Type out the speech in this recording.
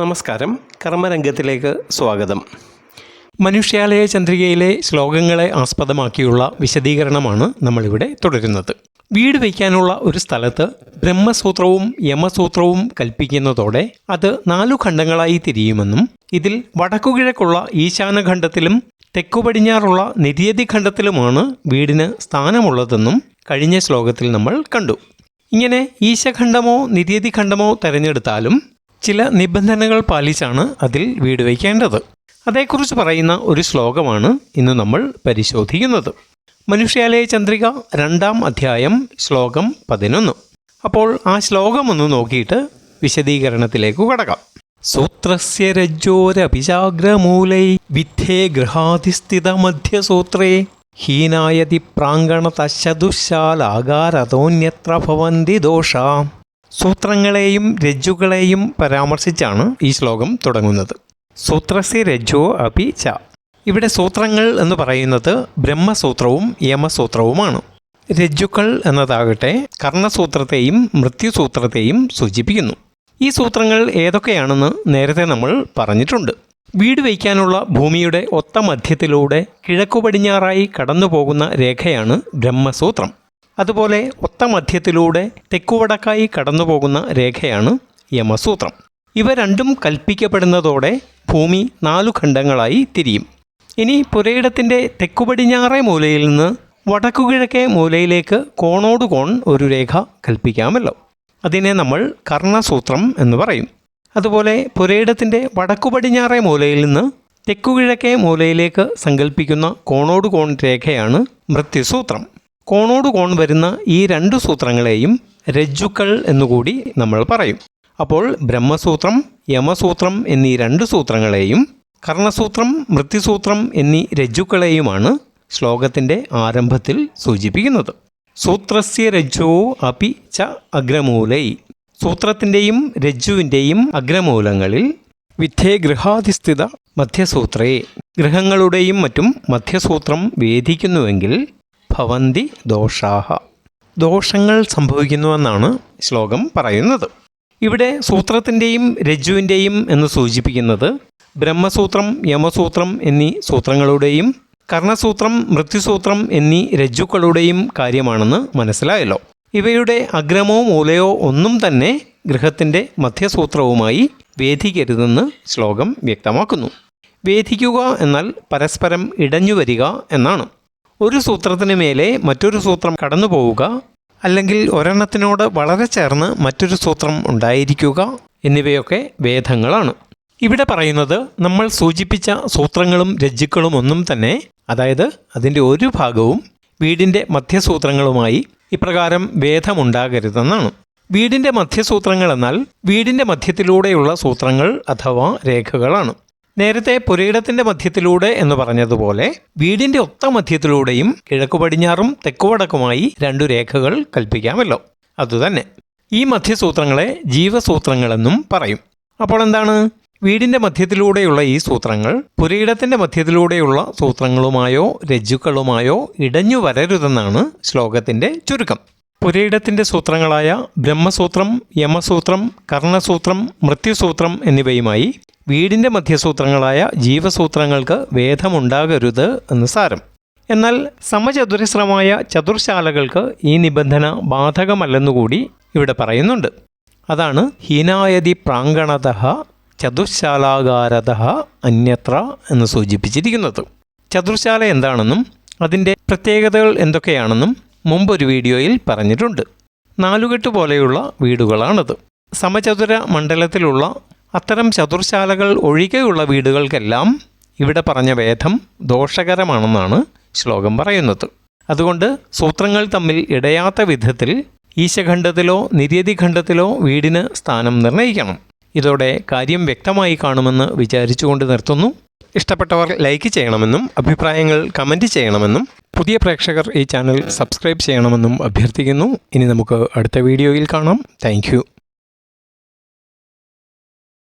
നമസ്കാരം. കർമ്മരംഗത്തിലേക്ക് സ്വാഗതം. മനുഷ്യാലയ ചന്ദ്രികയിലെ ശ്ലോകങ്ങളെ ആസ്പദമാക്കിയുള്ള വിശദീകരണമാണ് നമ്മളിവിടെ തുടരുന്നത്. വീട് വയ്ക്കാനുള്ള ഒരു സ്ഥലത്ത് ബ്രഹ്മസൂത്രവും യമസൂത്രവും കൽപ്പിക്കുന്നതോടെ അത് നാലു ഖണ്ഡങ്ങളായി തിരിയുമെന്നും ഇതിൽ വടക്കുകിഴക്കുള്ള ഈശാനഖണ്ഡത്തിലും തെക്കുപടിഞ്ഞാറുള്ള നിര്യതി ഖണ്ഡത്തിലുമാണ് വീടിന് സ്ഥാനമുള്ളതെന്നും കഴിഞ്ഞ ശ്ലോകത്തിൽ നമ്മൾ കണ്ടു. ഇങ്ങനെ ഈശഖണ്ഡമോ നിര്യതി ഖണ്ഡമോ തിരഞ്ഞെടുത്താലും ചില നിബന്ധനകൾ പാലിച്ചാണ് അതിൽ വീട് വയ്ക്കേണ്ടത്. അതേക്കുറിച്ച് പറയുന്ന ഒരു ശ്ലോകമാണ് ഇന്ന് നമ്മൾ പരിശോധിക്കുന്നത്. മനുഷ്യാലയ ചന്ദ്രിക രണ്ടാം അധ്യായം ശ്ലോകം പതിനൊന്ന്. അപ്പോൾ ആ ശ്ലോകം ഒന്ന് നോക്കിയിട്ട് വിശദീകരണത്തിലേക്ക് കടക്കാം. സൂത്രസ്യ രജ്ജോരഭിജാഗ്രമൂലൈ വിദ്ധേ ഗൃഹാധിസ്ഥിത മധ്യസൂത്രേ ഹീനായതി പ്രാങ്കണതശതുശാലാകാരതോന്യത്ര ഭവന്തി ദോഷ. സൂത്രങ്ങളെയും രജ്ജുകളെയും പരാമർശിച്ചാണ് ഈ ശ്ലോകം തുടങ്ങുന്നത്. സൂത്രസി രജ്ജോ അപി ച. ഇവിടെ സൂത്രങ്ങൾ എന്ന് പറയുന്നത് ബ്രഹ്മസൂത്രവും യമസൂത്രവുമാണ്. രജ്ജുക്കൾ എന്നതാകട്ടെ കർണസൂത്രത്തെയും മൃത്യുസൂത്രത്തെയും സൂചിപ്പിക്കുന്നു. ഈ സൂത്രങ്ങൾ ഏതൊക്കെയാണെന്ന് നേരത്തെ നമ്മൾ പറഞ്ഞിട്ടുണ്ട്. വീട് വയ്ക്കാനുള്ള ഭൂമിയുടെ ഒത്ത മധ്യത്തിലൂടെ കിഴക്കു പടിഞ്ഞാറായി കടന്നു പോകുന്ന രേഖയാണ് ബ്രഹ്മസൂത്രം. അതുപോലെ ഒത്ത മധ്യത്തിലൂടെ തെക്കുവടക്കായി കടന്നുപോകുന്ന രേഖയാണ് യമസൂത്രം. ഇവ രണ്ടും കൽപ്പിക്കപ്പെടുന്നതോടെ ഭൂമി നാലു ഖണ്ഡങ്ങളായി തിരിയും. ഇനി പുരയിടത്തിന്റെ തെക്കുപടിഞ്ഞാറേ മൂലയിൽ നിന്ന് വടക്കുകിഴക്കേ മൂലയിലേക്ക് കോണോട് കോൺ ഒരു രേഖ കൽപ്പിക്കാമല്ലോ. അതിനെ നമ്മൾ കർണസൂത്രം എന്ന് പറയും. അതുപോലെ പുരയിടത്തിന്റെ വടക്കു പടിഞ്ഞാറേ മൂലയിൽ നിന്ന് തെക്കുകിഴക്കേ മൂലയിലേക്ക് സങ്കല്പിക്കുന്ന കോണോട് കോൺ രേഖയാണ് മൃത്യുസൂത്രം. കോണോട് കോൺ വരുന്ന ഈ രണ്ട് സൂത്രങ്ങളെയും രജ്ജുക്കൾ എന്നുകൂടി നമ്മൾ പറയും. അപ്പോൾ ബ്രഹ്മസൂത്രം യമസൂത്രം എന്നീ രണ്ട് സൂത്രങ്ങളെയും കർണസൂത്രം മൃത്യുസൂത്രം എന്നീ രജ്ജുക്കളെയുമാണ് ശ്ലോകത്തിന്റെ ആരംഭത്തിൽ സൂചിപ്പിക്കുന്നത്. സൂത്രസ്യ രജ്ജോ അപി ച അഗ്രമൂലൈ. സൂത്രത്തിന്റെയും രജ്ജുവിന്റെയും അഗ്രമൂലങ്ങളിൽ വിദ്ധേ ഗൃഹാധിസ്ഥിത മധ്യസൂത്രേ. ഗൃഹങ്ങളുടെയും മറ്റും മധ്യസൂത്രം വേദിക്കുന്നുവെങ്കിൽ ഭവന്തി ദോഷാഹ. ദോഷങ്ങൾ സംഭവിക്കുന്നുവെന്നാണ് ശ്ലോകം പറയുന്നത്. ഇവിടെ സൂത്രത്തിന്റെയും രജ്ജുവിന്റെയും എന്ന് സൂചിപ്പിക്കുന്നത് ബ്രഹ്മസൂത്രം യമസൂത്രം എന്നീ സൂത്രങ്ങളുടെയും കർണസൂത്രം മൃത്യുസൂത്രം എന്നീ രജ്ജുക്കളുടെയും കാര്യമാണെന്ന് മനസ്സിലായല്ലോ. ഇവയുടെ അഗ്രമോ മൂലയോ ഒന്നും തന്നെ ഗൃഹത്തിന്റെ മധ്യസൂത്രവുമായി വേദിക്കരുതെന്ന് ശ്ലോകം വ്യക്തമാക്കുന്നു. വേദിക്കുക എന്നാൽ പരസ്പരം ഇടഞ്ഞു വരിക എന്നാണ്. ഒരു സൂത്രത്തിന് മേലെ മറ്റൊരു സൂത്രം കടന്നു പോവുക അല്ലെങ്കിൽ ഒരെണ്ണത്തിനോട് വളരെ ചേർന്ന് മറ്റൊരു സൂത്രം ഉണ്ടായിരിക്കുക എന്നിവയൊക്കെ വേദങ്ങളാണ്. ഇവിടെ പറയുന്നത് നമ്മൾ സൂചിപ്പിച്ച സൂത്രങ്ങളും രജ്ജുക്കളും ഒന്നും തന്നെ അതായത് അതിന്റെ ഒരു ഭാഗവും വീടിന്റെ മധ്യസൂത്രങ്ങളുമായി ഇപ്രകാരം വേദമുണ്ടാകരുതെന്നാണ്. വീടിന്റെ മധ്യസൂത്രങ്ങൾ എന്നാൽ വീടിന്റെ മധ്യത്തിലൂടെയുള്ള സൂത്രങ്ങൾ അഥവാ രേഖകളാണ്. നേരത്തെ പുരയിടത്തിന്റെ മധ്യത്തിലൂടെ എന്ന് പറഞ്ഞതുപോലെ വീടിന്റെ ഒത്ത മധ്യത്തിലൂടെയും കിഴക്കു പടിഞ്ഞാറും തെക്കുവടക്കുമായി രണ്ടു രേഖകൾ കൽപ്പിക്കാമല്ലോ. അതുതന്നെ. ഈ മധ്യസൂത്രങ്ങളെ ജീവസൂത്രങ്ങളെന്നും പറയും. അപ്പോൾ എന്താണ്? വീടിന്റെ മധ്യത്തിലൂടെയുള്ള ഈ സൂത്രങ്ങൾ പുരയിടത്തിന്റെ മധ്യത്തിലൂടെയുള്ള സൂത്രങ്ങളുമായോ രജ്ജുക്കളുമായോ ഇടഞ്ഞു വരരുതെന്നാണ് ശ്ലോകത്തിന്റെ ചുരുക്കം. പുരയിടത്തിന്റെ സൂത്രങ്ങളായ ബ്രഹ്മസൂത്രം യമസൂത്രം കർണസൂത്രം മൃത്യുസൂത്രം എന്നിവയുമായി വീടിന്റെ മധ്യസൂത്രങ്ങളായ ജീവസൂത്രങ്ങൾക്ക് വേദമുണ്ടാകരുത് എന്ന് സാരം. എന്നാൽ സമചതുരശ്രമായ ചതുർശാലകൾക്ക് ഈ നിബന്ധന ബാധകമല്ലെന്നുകൂടി ഇവിടെ പറയുന്നുണ്ട്. അതാണ് ഹീനായതി പ്രാങ്കണത ചതുശാലാകാരത അന്യത്ര എന്ന് സൂചിപ്പിച്ചിരിക്കുന്നത്. ചതുർശാല എന്താണെന്നും അതിന്റെ പ്രത്യേകതകൾ എന്തൊക്കെയാണെന്നും മുമ്പൊരു വീഡിയോയിൽ പറഞ്ഞിട്ടുണ്ട്. നാലുകെട്ട് പോലെയുള്ള വീടുകളാണത്. സമചതുര മണ്ഡലത്തിലുള്ള അത്തരം ചതുർശാലകൾ ഒഴികെയുള്ള വീടുകൾക്കെല്ലാം ഇവിടെ പറഞ്ഞ വേദം ദോഷകരമാണെന്നാണ് ശ്ലോകം പറയുന്നത്. അതുകൊണ്ട് സൂത്രങ്ങൾ തമ്മിൽ ഇടയാത്ത വിധത്തിൽ ഈശഖണ്ഡത്തിലോ നിര്യതിഖണ്ഡത്തിലോ വീടിന് സ്ഥാനം നിർണയിക്കണം ഇതോടെ കാര്യം വ്യക്തമായി കാണുമെന്ന് വിചാരിച്ചുകൊണ്ട് നിർത്തുന്നു. ഇഷ്ടപ്പെട്ടവർ ലൈക്ക് ചെയ്യണമെന്നും അഭിപ്രായങ്ങൾ കമന്റ് ചെയ്യണമെന്നും പുതിയ പ്രേക്ഷകർ ഈ ചാനൽ സബ്സ്ക്രൈബ് ചെയ്യണമെന്നും അഭ്യർത്ഥിക്കുന്നു. ഇനി നമുക്ക് അടുത്ത വീഡിയോയിൽ കാണാം. താങ്ക്